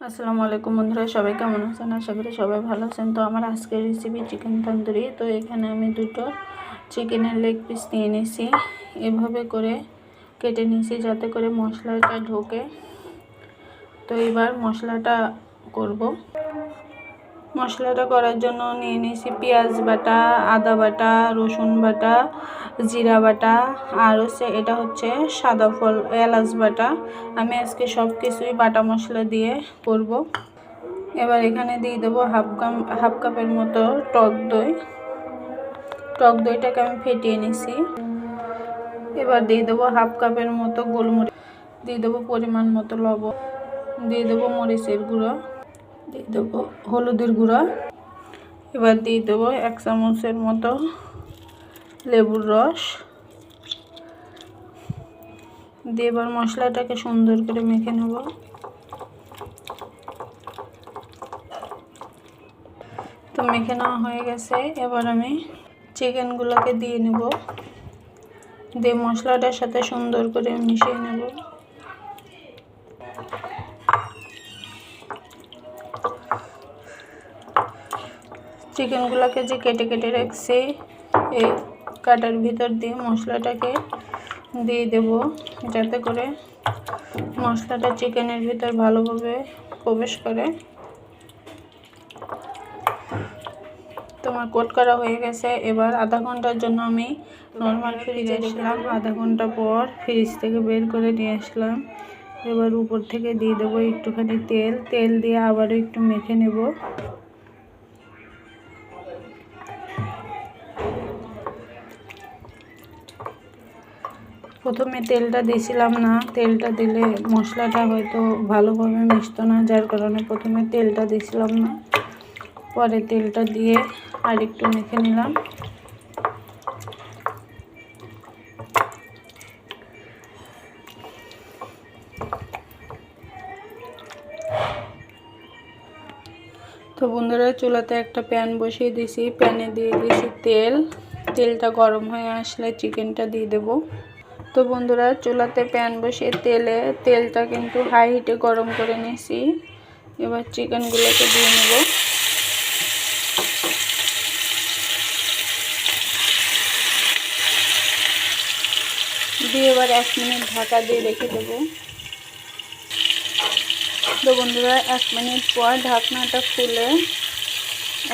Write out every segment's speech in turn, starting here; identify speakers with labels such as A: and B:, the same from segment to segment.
A: আসসালামু আলাইকুম বন্ধুরা, সবাই কেমন আছেন? আশা করি সবাই ভালো আছেন। তো আমার আজকের রেসিপি চিকেন তন্দুরি তো এখানে আমি দুটো চিকেনের লেগ পিস নিয়ে নিয়েছি। এভাবে করে কেটে নিয়েছি যাতে করে মশলাটা ঢোকে। তো এবার মশলাটা করব। মশলাটা করার জন্য নিয়ে নিয়েছি পেঁয়াজ বাটা, আদা বাটা, রসুন বাটা, জিরা বাটা, আর হচ্ছে এটা হচ্ছে সাদা ফল, এলাচ বাটা। আমি আজকে সব কিছুই বাটা মশলা দিয়ে করব। এবার এখানে দিয়ে দেবো হাফ কাপ হাফ কাপের মতো টক দই। টক দইটাকে আমি ফেটিয়ে নিছি এবার দিয়ে দেবো হাফ কাপের মতো গোলমরিচ। দিয়ে দেবো পরিমাণ মতো লবণ। দিয়ে দেবো মরিচের গুঁড়ো। দিয়ে দেবো হলুদের গুঁড়া। এবার দিয়ে দেবো এক চামচের মতো লেবুর রস। দিয়ে এবার মশলাটাকে সুন্দর করে মেখে নেব। তো মেখে নেওয়া হয়ে গেছে। এবার আমি চিকেনগুলোকে দিয়ে নেব। দিয়ে মশলাটার সাথে সুন্দর করে মিশিয়ে নেব। চিকেনগুলোকে যে কেটে কেটে রাখছি, এই কাটার ভিতর দিয়ে মশলাটাকে দিয়ে দেব, যাতে করে মশলাটা চিকেনের ভিতর ভালোভাবে প্রবেশ করে। তোমার কোট করা হয়ে গেছে, এবার আধা ঘণ্টার জন্য আমি নর্মাল ফ্রিজে রেখেলাম আধা ঘণ্টা পর ফ্রিজ থেকে বের করে নিয়ে আসলাম। এবার উপর থেকে দিয়ে দেবো একটুখানি তেল। তেল দিয়ে আবারও একটু মেখে নেব। প্রথমে তেলটা দিয়েছিলাম না, তেলটা দিলে মশলাটা হয়তো ভালোভাবে মিশতো না, যার কারণে প্রথমে তেলটা দিয়েছিলাম না। পরে তেলটা দিয়ে আর একটু মেখে নিলাম। তো বন্ধুরা, চুলাতে একটা প্যান বসিয়ে দিয়েছি। প্যানে দিয়ে দিয়েছি তেল। তেলটা গরম হয়ে আসলে চিকেনটা দিয়ে দেবো। তো বন্ধুরা, চুলাতে প্যান বসিয়ে তেলে, তেলটা কিন্তু হাই হিটে গরম করে নিয়েছি। এবার চিকেনগুলোকে দিয়ে নেব। দিয়ে এবার এক মিনিট ঢাকা দিয়ে রেখে দেবো। তো বন্ধুরা, এক মিনিট পর ঢাকনাটা খুলে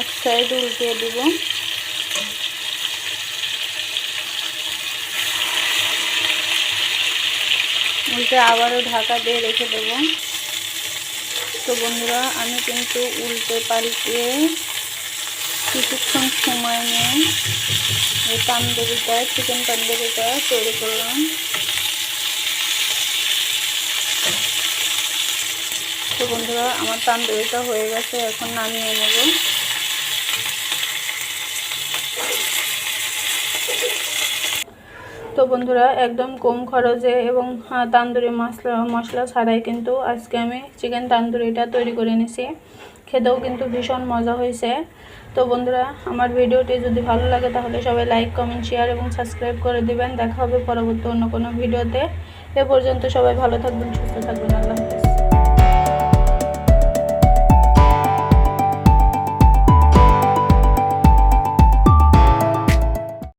A: এক সাইড উল্টিয়ে দেবো। উল্টে আবারও ঢাকা দিয়ে রেখে দেব। তো বন্ধুরা, আমি কিন্তু উল্টে পাল্টে কিছুক্ষণ সময় নিয়ে এই তান্দুরিটা চিকেন তান্দুরিটা তৈরি করলাম। তো বন্ধুরা, আমার তান্দুরিটা হয়ে গেছে, এখন নামিয়ে নেব। তো বন্ধুরা, একদম কম খরচে এবং তান্দুরি মশলা মশলা ছাড়াই কিন্তু আজকে আমি চিকেন তান্দুরিটা তৈরি করে নিয়েছি খেতেও কিন্তু ভীষণ মজা হয়েছে। তো বন্ধুরা, আমার ভিডিওটি যদি ভালো লাগে তাহলে সবাই লাইক কমেন্ট শেয়ার এবং সাবস্ক্রাইব করে দিবেন। দেখা হবে পরবর্তী অন্য কোনো ভিডিওতে। এ পর্যন্ত সবাই ভালো থাকবেন, সুস্থ থাকবেন।